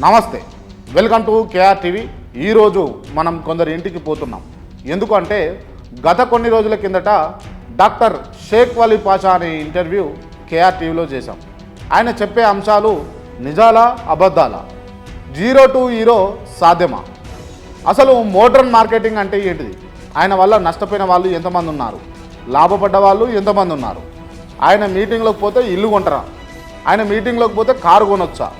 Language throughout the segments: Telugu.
నమస్తే. Welcome to KR TV. ఈరోజు మనం కొందరి ఇంటికి పోతున్నాం. ఎందుకంటే గత కొన్ని రోజుల కిందట డాక్టర్ షేక్ వలీ పాషా అనే ఇంటర్వ్యూ కేఆర్ టీవీలో చేశాం. ఆయన చెప్పే అంశాలు నిజాలా అబద్ధాలా? జీరో టు హీరో సాధ్యమా? అసలు మోడ్రన్ మార్కెటింగ్ అంటే ఏంటిది? ఆయన వల్ల నష్టపోయిన వాళ్ళు ఎంతమంది ఉన్నారు? లాభపడ్డ వాళ్ళు ఎంతమంది ఉన్నారు? ఆయన మీటింగ్లోకి పోతే ఇల్లు కొంటారా? ఆయన మీటింగ్లోకి పోతే కారు కొనొచ్చా?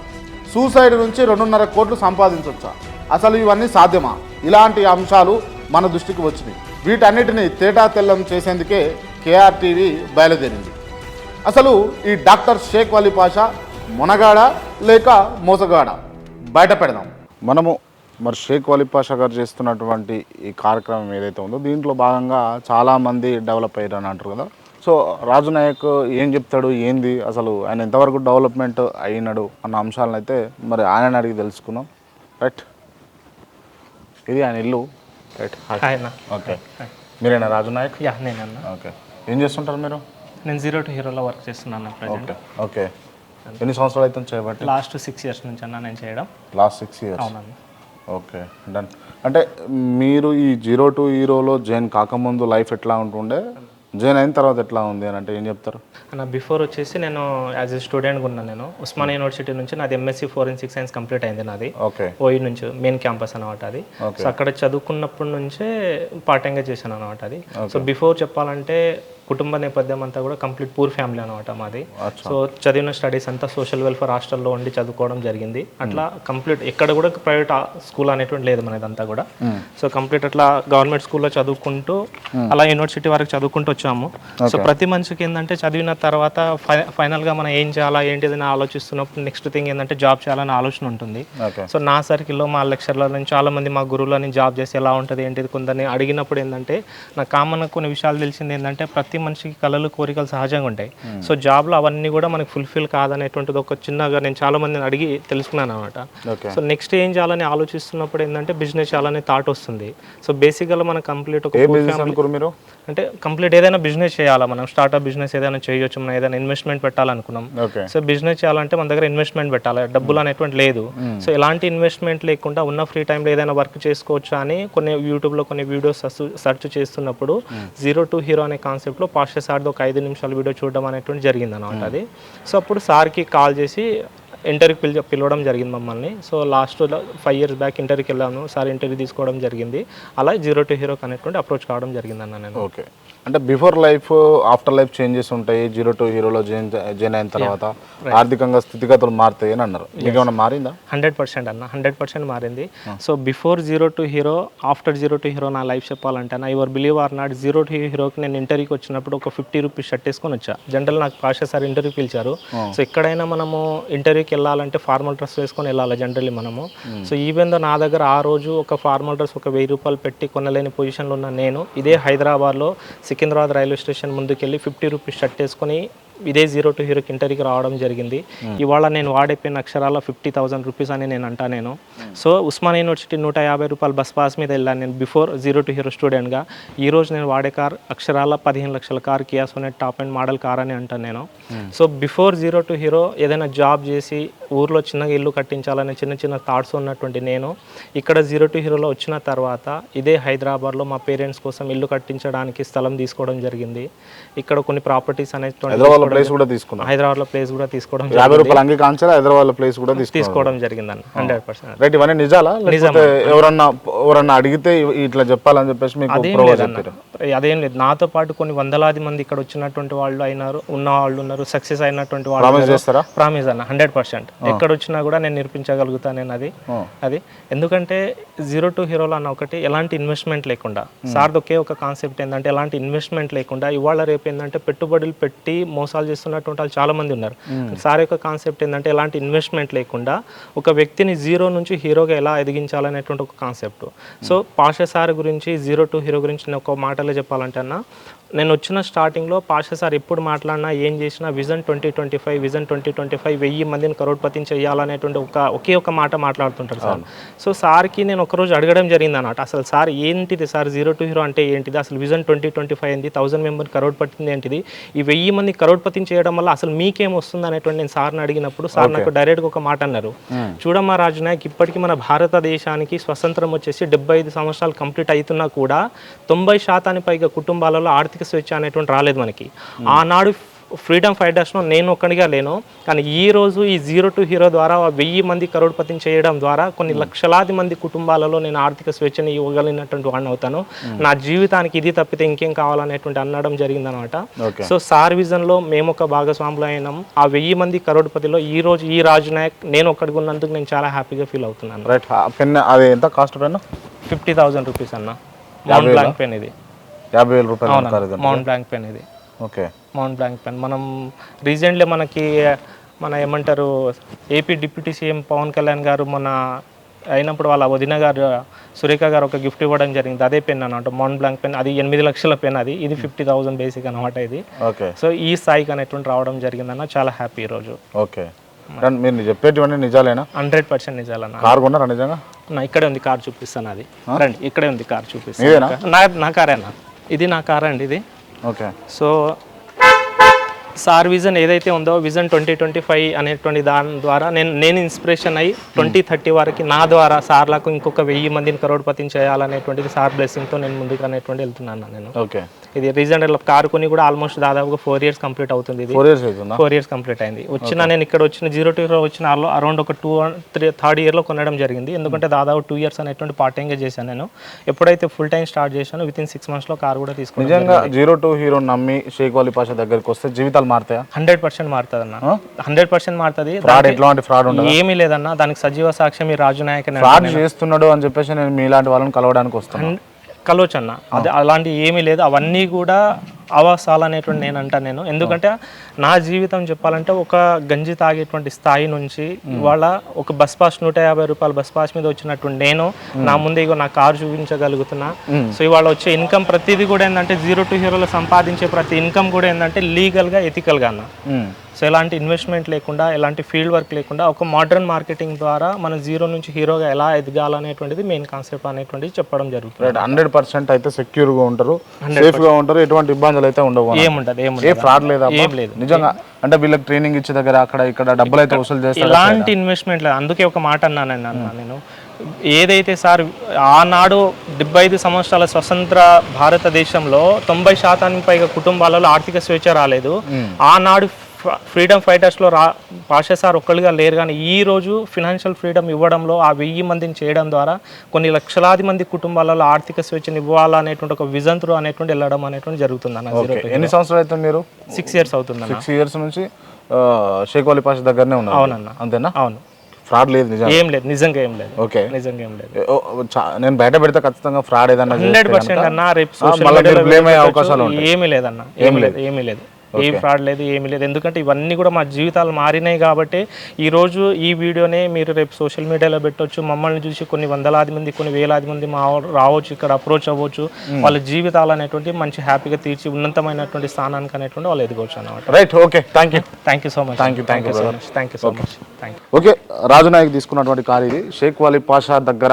సూసైడ్ నుంచి రెండున్నర కోట్లు సంపాదించవచ్చా అసలు ఇవన్నీ సాధ్యమా? ఇలాంటి అంశాలు మన దృష్టికి వచ్చినాయి. వీటన్నిటిని తేటా తెల్లం చేసేందుకే కేఆర్టీవీ బయలుదేరింది. అసలు ఈ డాక్టర్ షేక్ వలీ పాషా మునగాడ లేక మోసగాడ? బయట పెడదాం. మనము మరి షేక్ వలీ పాషా గారు చేస్తున్నటువంటి ఈ కార్యక్రమం ఏదైతే ఉందో దీంట్లో భాగంగా చాలామంది డెవలప్ అయ్యారు అని అంటారు కదా. సో రాజు నాయక్ ఏం చెప్తాడు ఏంది? అసలు ఆయన ఎంతవరకు డెవలప్మెంట్ అయినాడు అన్న అంశాలను అయితే మరి ఆయన అడిగి తెలుసుకుందాం. రైట్? ఇది ఆయన ఇల్లు. రైట్? ఓకే. మీరేనా రాజు నాయక్? యా నేనన్న. ఓకే. ఏం చేస్తుంటారు మీరు? నేను జీరో టు హీరోలో వర్క్ చేస్తున్నాను ఓకే. ఓకే. ఎన్ని సంవత్సరాలు అయితే చేయబట్టి? లాస్ట్ సిక్స్ ఇయర్స్ నుంచి అన్న నేను చేయడం. Last six years? Okay. Done. అంటే మీరు ఈ జీరో టు హీరోలో జాయిన్ కాకముందు లైఫ్ ఎట్లా ఉంటుండే? జాయిన్ అయిన తర్వాత ఎట్లా ఉంది అని అంటే ఏం చెప్తారు? అన్న బిఫోర్ వచ్చేసి నేను యాజ్ ఎ స్టూడెంట్గా ఉన్నాను నేను. ఉస్మానియా యూనివర్సిటీ నుంచి నాది ఎంఎస్సీ ఫోరెన్సిక్ సైన్స్ కంప్లీట్ అయింది నాది. ఓకే ఓయి నుంచి మెయిన్ క్యాంపస్ అనమాట అది. సో అక్కడ చదువుకున్నప్పటి నుంచే పార్ట్ టైంగా చేశాను అనమాట అది. సో బిఫోర్ చెప్పాలంటే కుటుంబ నేపథ్యం అంతా కూడా కంప్లీట్ పూర్ ఫ్యామిలీ అనమాట మాది. సో చదివిన స్టడీస్ అంతా సోషల్ వెల్ఫేర్ హాస్టల్లో ఉండి చదువుకోవడం జరిగింది. అట్లా కంప్లీట్ ఎక్కడ కూడా ప్రైవేట్ స్కూల్ అనేటువంటి లేదు మనదంతా కూడా. సో కంప్లీట్ అట్లా గవర్నమెంట్ స్కూల్లో చదువుకుంటూ అలా యూనివర్సిటీ వరకు చదువుకుంటూ వచ్చాము. సో ప్రతి మనిషికి ఏంటంటే చదివిన తర్వాత ఫై- final గా మనం ఏం చేయాలా ఏంటిది అని ఆలోచిస్తున్నప్పుడు నెక్స్ట్ థింగ్ ఏంటంటే జాబ్ చేయాలని ఆలోచన ఉంటుంది. సో నా సర్కిల్లో మా లెక్చర్ల నుంచి చాలా మంది మా గురువులని జాబ్ చేసి ఎలా ఉంటుంది ఏంటిది కొందరిని అడిగినప్పుడు ఏంటంటే నాకు కామన్ కొన్ని విషయాలు తెలిసింది ఏంటంటే ప్రతి మనిషికి కళలు కోరికలు సహజంగా ఉంటాయి. సో జాబ్లో అవన్నీ కూడా మనకి ఫుల్ఫిల్ కాదనేటువంటిది ఒక చిన్నగా నేను చాలా మందిని అడిగి తెలుసుకున్నాను అనమాట సో నెక్స్ట్ ఏం చేయాలని ఆలోచిస్తున్నప్పుడు ఏంటంటే బిజినెస్ చేయాలనే థాట్ వస్తుంది. సో బేసిక్గా మన కంప్లీట్ ఒక మీరు? అంటే కంప్లీట్ ఏదైనా బిజినెస్ చేయాలా? మనం స్టార్ట్అప్ బిజినెస్ ఏదైనా చేయొచ్చు మనం ఏదైనా ఇన్వెస్ట్మెంట్ పెట్టాలనుకున్నాం. సో బిజినెస్ చేయాలంటే మన దగ్గర ఇన్వెస్ట్మెంట్ పెట్టాలి? డబ్బులు అనేటువంటి లేదు. సో ఎలాంటి ఇన్వెస్ట్మెంట్ లేకుండా ఉన్న ఫ్రీ టైంలో ఏదైనా వర్క్ చేసుకోవచ్చు అని కొన్ని యూట్యూబ్లో కొన్ని వీడియోస్ సెర్చ్ చేస్తున్నప్పుడు జీరో టు హీరో అనే కాన్సెప్ట్లో పాస్టర్ సార్ది ఒక ఐదు నిమిషాల వీడియో చూడడం అనేటువంటి జరిగింది అనమాట అది. సో అప్పుడు సార్కి కాల్ చేసి ఇంటర్వ్యూకి పిలి పిలవడం జరిగింది మమ్మల్ని. So last five years back ఇంటర్వ్యూకి వెళ్ళాను. సార్ ఇంటర్వ్యూ తీసుకోవడం జరిగింది. అలా జీరో టు హీరో అనేటువంటి అప్రోచ్ కావడం జరిగింది అన్న నేను. ఓకే. అంటే before life after life changes ఉంటాయి. జీరో టు హీరోలో జాయిన్ జాయిన్ అయిన తర్వాత ఆర్థికంగా స్థితిగతులు మారుతాయి అని అన్నారు. మీకు ఏమైనా మారిందా? హండ్రెడ్ పర్సెంట్ అన్న. హండ్రెడ్ పర్సెంట్ మారింది. So before zero to hero after zero to hero నా లైఫ్ చెప్పాలంటే నా your believe or not zero to హీరోకి నేను ఇంటర్వ్యూకి వచ్చినప్పుడు ఒక ఫిఫ్టీ రూపీస్ షర్ట్ వేసుకొని వచ్చా. జనరల్ నాకు పాషా సార్ ఇంటర్వ్యూ పిలిచారు. సో ఎక్కడైనా మనము ఇంటర్వ్యూకి వెళ్ళాలంటే ఫార్మల్ డ్రెస్ వేసుకొని వెళ్ళాలి జనరల్లీ మనము. సో ఈవెన్ దో నా దగ్గర ఆ రోజు ఒక ఫార్మల్ డ్రెస్ ఒక వెయ్యి రూపాయలు పెట్టి కొనలేని పొజిషన్లో ఉన్న నేను ఇదే హైదరాబాద్లో సికింద్రాబాద్ రైల్వే స్టేషన్ ముందుకెళ్ళి ఫిఫ్టీ రూపీస్ షర్ట్ వేసుకొని ఇదే జీరో టు హీరోకి ఇంటర్వ్యూకి రావడం జరిగింది. ఇవాళ నేను వాడైపోయిన అక్షరాల ఫిఫ్టీ థౌసండ్ రూపీస్ అని నేను అంటా నేను. సో ఉస్మాన్ యూనివర్సిటీ నూట యాభై రూపాయలు బస్ పాస్ మీద వెళ్ళాను నేను బిఫోర్ జీరో టు హీరో స్టూడెంట్గా ఈ రోజు నేను వాడే కార్ అక్షరాల పదిహేను లక్షల car Kia Sonet top and model car అని అంటాను నేను. So before zero to hero ఏదైనా జాబ్ చేసి ఊర్లో చిన్నగా ఇల్లు కట్టించాలనే చిన్న చిన్న థాట్స్ ఉన్నటువంటి నేను. ఇక్కడ జీరో టు హీరోలో వచ్చిన తర్వాత ఇదే హైదరాబాద్లో మా పేరెంట్స్ కోసం ఇల్లు కట్టించడానికి స్థలం తీసుకోవడం జరిగింది. ఇక్కడ కొన్ని ప్రాపర్టీస్ అనేటువంటి ప్లేస్ కూడా తీసుకున్నారు హైదరాబాద్లో ప్లేస్ కూడా తీసుకోవడం యాభై రూపాయలు అంగీ కాంచాలి హైదరాబాద్ ప్లేస్ కూడా తీసుకోవడం జరిగిందని హండ్రెడ్ పర్సెంట్ రైట్ ఇవన్నీ నిజాలా? లేకపోతే ఎవరన్నా ఎవరన్నా అడిగితే ఇట్లా చెప్పాలని చెప్పేసి మీకు అదేం లేదు. నాతో పాటు కొన్ని వందలాది మంది ఇక్కడ వచ్చినటువంటి వాళ్ళు అయినారు ఉన్న వాళ్ళు ఉన్నారు సక్సెస్ అయినటువంటి వాళ్ళు ప్రామిస్ అన్న హండ్రెడ్ పర్సెంట్. ఎక్కడ వచ్చినా కూడా నేను నిరూపించగలుగుతాను నేను అది అది. ఎందుకంటే జీరో టు హీరోలో అన్న ఒకటి ఎలాంటి ఇన్వెస్ట్మెంట్ లేకుండా. సార్ది ఒకే ఒక కాన్సెప్ట్ ఏంటంటే ఎలాంటి ఇన్వెస్ట్మెంట్ లేకుండా ఇవాళ రేపు ఏంటంటే పెట్టుబడులు పెట్టి మోసాలు చేస్తున్నటువంటి వాళ్ళు చాలా మంది ఉన్నారు. సార్ యొక్క కాన్సెప్ట్ ఏంటంటే ఎలాంటి ఇన్వెస్ట్మెంట్ లేకుండా ఒక వ్యక్తిని జీరో నుంచి హీరోగా ఎలా ఎదిగించాలనేటువంటి ఒక కాన్సెప్ట్ సో పాష సార్ గురించి జీరో టు హీరో గురించి నేను ఒక మాటలో చెప్పాలంటే అన్న నేను వచ్చిన స్టార్టింగ్లో పాషా సార్ ఎప్పుడు మాట్లాడినా ఏం చేసినా vision twenty twenty five vision twenty twenty five వెయ్యి మందిని కరోడ్పతిని చేయాలనేటువంటి ఒక ఒకే ఒక మాట మాట్లాడుతుంటారు సార్. సో సార్కి నేను ఒకరోజు అడగడం జరిగింది అన్నమాట అసలు సార్ ఏంటిది సార్ జీరో టు హీరో అంటే ఏంటిది? అసలు విజన్ ట్వంటీ ట్వంటీ ఫైవ్ ఏంటి థౌసండ్ మెంబర్ కరోడ్పతిని ఏంటిది? ఈ వెయ్యి మంది కరోడ్పతిని చేయడం వల్ల అసలు మీకేం వస్తుంది అనేటువంటి నేను సార్ని అడిగినప్పుడు సార్ నాకు డైరెక్ట్గా ఒక మాట అన్నారు. చూడమ్మా రాజు నాయక్ ఇప్పటికీ మన భారతదేశానికి స్వతంత్రం వచ్చేసి డెబ్బై ఐదు సంవత్సరాలు కంప్లీట్ అవుతున్నా కూడా తొంభై శాతానికి పైగా కుటుంబాలలో ఆర్థిక స్వేచ్ఛ అనేటువంటి రాలేదు మనకి. ఆనాడు ఫ్రీడమ్ ఫైటర్స్లో నేను ఒక్కడిగా లేను. కానీ ఈ రోజు ఈ జీరో టు హీరో ద్వారా వెయ్యి మంది కరోడ్పతిని చేయడం ద్వారా కొన్ని లక్షలాది మంది కుటుంబాలలో నేను ఆర్థిక స్వేచ్ఛని ఇవ్వగలిగినటువంటి వాడిని అవుతాను. నా జీవితానికి ఇది తప్పితే ఇంకేం కావాలనేటువంటి అనడం జరిగిందనమాట. సో సార్ విజన్లో మేము ఒక భాగస్వాములు అయినాం. ఆ వెయ్యి మంది కరోడ్పతిలో ఈ రోజు ఈ రాజు నాయక్ నేను ఒక్కడికి ఉన్నందుకు నేను చాలా హ్యాపీగా ఫీల్ అవుతున్నాను. రైట్. పెన్ అది ఎంత cost pen fifty thousand rupees అన్న. మౌంట్ బ్లాంక్ పెన్ ఇది. యాభై వేల రూపాయలు మౌంట్ బ్లాంక్ పెన్ ఇది. ఓకే. మౌంట్ బ్లాంక్ పెన్ మనం రీసెంట్లీ మనకి మన ఏమంటారు AP deputy CM Pawan Kalyan garu మన అయినప్పుడు వాళ్ళ వదిన గారు సురేఖ గారు ఒక గిఫ్ట్ ఇవ్వడం జరిగింది. అదే పెన్ అన్నమాట. మౌంట్ బ్లాంక్ పెన్ అది ఎనిమిది లక్షల పెన్ అది. ఇది ఫిఫ్టీ థౌసండ్ బేసిక్ అనమాట ఇది. ఓకే. సో ఈ స్థాయికి అనేటువంటి రావడం జరిగిందన్న చాలా హ్యాపీ ఈరోజు ఓకే. మీరు చెప్పేటివన్నీ నిజాలేనా? హండ్రెడ్ పర్సెంట్ నిజాలన్న. కారు కొన్నారా నిజంగా? నా ఇక్కడే ఉంది కార్ చూపిస్తాను అది. రండి ఇక్కడే ఉంది కార్ చూపిస్తాను? నా నా కారే అన్న. ఇది నా కార్ అండి ఇది. ఓకే. సో సార్ విజన్ ఏదైతే ఉందో విజన్ ట్వంటీ ట్వంటీ ఫైవ్ అనేటువంటి దాని ద్వారా నేను నేను ఇన్స్పిరేషన్ అయ్యి ట్వంటీ థర్టీ వరకు నా ద్వారా సార్లకు ఇంకొక వెయ్యి మందిని కరోడ్పతిని చేయాలనేటువంటిది సార్ బ్లెస్సింగ్తో నేను ముందుకు అనేటువంటి వెళ్తున్నాను నేను. ఓకే. ఇది రీజన్ కార్ కొని కూడా ఆల్మోస్ట్ దాదాపుగా ఫోర్ ఇయర్స్ కంప్లీట్ అవుతుంది ఇది. ఫోర్ ఇయర్స్ కంప్లీట్ అయింది. వచ్చిన నేను ఇక్కడ వచ్చిన జీరో టూ వచ్చిన అరౌండ్ ఒక టూ త్రీ థర్డ్ ఇయర్లో కొనడం జరిగింది. ఎందుకంటే దాదాపు టూ ఇయర్స్ అనేటువంటి పార్ట్ టైంగా చేశాను నేను. ఎప్పుడైతే ఫుల్ టైం స్టార్ట్ చేశానో విత్ ఇన్ సిక్స్ మంత్స్లో కార్ కూడా తీసుకున్నాను నిజంగా జీరో టూ హీరో నమ్మి షేక్ వాలీ పాషా దగ్గరికి వస్తే జీవితాలు మారుతాయా? హండ్రెడ్ పర్సెంట్ మారుతుంది అన్న హండ్రెడ్ పర్సెంట్ మారుతుంది. ఫ్రాడ్ ఎట్లాంటి ఫ్రాడ్ ఉండదు. ఏమీ లేదన్న. దానికి సజీవ సాక్ష్యం ఈ రాజు నాయక్ ఫ్రాడ్ చేస్తున్నాడు అని చెప్పేసి నేను మీలాంటి వాళ్ళని కలవడానికి వస్తాను కలవచ్చు అన్న. అది అలాంటి ఏమీ లేదు. అవన్నీ కూడా అవాసాలు అనేటువంటి నేను అంటాను నేను. ఎందుకంటే నా జీవితం చెప్పాలంటే ఒక గంజి తాగేటువంటి స్థాయి నుంచి ఇవాళ ఒక బస్ పాస్ నూట యాభై రూపాయల బస్ పాస్ మీద వచ్చినటువంటి నేను నా ముందే ఇగో నా కారు చూపించగలుగుతున్నా. సో ఇవాళ వచ్చే ఇన్కమ్ ప్రతిదీ కూడా ఏంటంటే జీరో టు హీరోలో సంపాదించే ప్రతి ఇన్కమ్ కూడా ఏంటంటే లీగల్గా ఎథికల్గా అన్న. సో ఎలాంటి ఇన్వెస్ట్మెంట్ లేకుండా ఎలాంటి ఫీల్డ్ వర్క్ లేకుండా ఒక మోడర్న్ మార్కెటింగ్ ద్వారా మన జీరో నుంచి హీరోగా ఎలా ఎదగాలనేటువంటిది మెయిన్ కాన్సెప్ట్ అనేటువంటిది చెప్పడం జరుగుతుంది. హండ్రెడ్ పర్సెంట్ అయితే సెక్యూర్గా ఉంటారు. సేఫ్గా ఉంటారు. ఎటువంటి ఇబ్బందులు అయితే ఉండవు ఏముంటది ఏ ఏముంటది ఫ్రాడ్ లేదా ఏం లేదు. నిజంగా అంటే వీళ్ళకి ట్రైనింగ్ ఇచ్చే దగ్గర అక్కడ ఇక్కడ డబ్బులు అయితే వసూలు చేస్తారు. ఎలాంటి ఇన్వెస్ట్మెంట్ లేదు. అందుకే ఒక మాట అన్నానండి అన్న నేను. ఏదైతే సార్ ఆనాడు డెబ్బై ఐదు సంవత్సరాల స్వతంత్ర భారతదేశంలో తొంభై శాతానికి పైగా కుటుంబాలలో ఆర్థిక స్వేచ్ఛ రాలేదు. ఆనాడు ఫ్రీడమ్ ఫైటర్స్లో రా పాషా సార్ ఒక్కళ్ళుగా లేరు కానీ ఈ రోజు ఫినాన్షియల్ ఫ్రీడమ్ ఇవ్వడంలో ఆ వెయ్యి మందిని చేయడం ద్వారా కొన్ని లక్షలాది మంది కుటుంబాలలో ఆర్థిక స్వేచ్ఛను ఇవ్వాలనేటువంటి ఒక విజన్ త్రూ అనేటువంటి వెళ్ళడం అనేటువంటి జరుగుతుంది అన్న ఎన్ని సంవత్సరాలు అయితే మీరు? సిక్స్ ఇయర్స్ అవుతుంది సిక్స్ ఇయర్స్ నుంచి షేక్ వాలీ పాషా దగ్గరనే ఉన్నారు. అవునన్న. అంతేనా? అవును. ఫ్రాడ్ లేదు ఏం లేదు నిజంగా ఏం లేదు. ఓకే. నిజంగా ఏం లేదు. నేను బయట పెడితే ఖచ్చితంగా ఫ్రాడ్ ఏదన్నా హండ్రెడ్ పర్సెంట్ అన్న రేపు అయ్యే. అవకాశాలు ఏమీ లేదన్న ఏమీ లేదు ఏమీ లేదు. ఏ ఫ్రాడ్ లేదు ఏమీ లేదు. ఎందుకంటే ఇవన్నీ కూడా మా జీవితాలు మారినాయి కాబట్టి ఈ రోజు ఈ వీడియోనే మీరు రేపు సోషల్ మీడియాలో పెట్టొచ్చు. మమ్మల్ని చూసి కొన్ని వందలాది మంది కొన్ని వేలాది మంది మా రావచ్చు ఇక్కడ అప్రోచ్ అవ్వచ్చు. వాళ్ళ జీవితాలు అనేటువంటి మంచి హ్యాపీగా తీర్చి ఉన్నతమైనటువంటి స్థానానికి అనేటువంటి వాళ్ళు ఎదగవచ్చు అనమాట right okay. Thank you. Thank you so much. Thank you, thank you, so. Much. Thank you so much. Thank you. Okay Raju Naik తీసుకున్నటువంటి కార్ ఇది. షేక్ వాలీ పాషా దగ్గర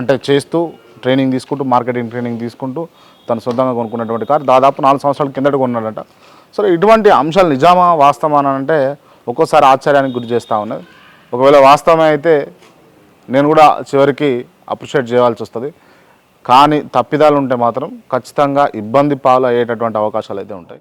అంటే చేస్తూ ట్రైనింగ్ తీసుకుంటూ మార్కెటింగ్ ట్రైనింగ్ తీసుకుంటూ తను సొంతంగా కొనుక్కున్నటువంటి కార్. దాదాపు నాలుగు సంవత్సరాల కిందట కొన్నాడట. సరే ఇటువంటి అంశాలు నిజామా వాస్తవమా అని అంటే ఒక్కోసారి ఆశ్చర్యానికి గురి చేస్తూ ఉన్నది ఒకవేళ వాస్తవమే అయితే నేను కూడా చివరికి అప్రిషియేట్ చేయాల్సి వస్తుంది. కానీ తప్పిదాలు ఉంటే మాత్రం ఖచ్చితంగా ఇబ్బంది పాలు అయ్యేటటువంటి అవకాశాలు అయితే ఉంటాయి.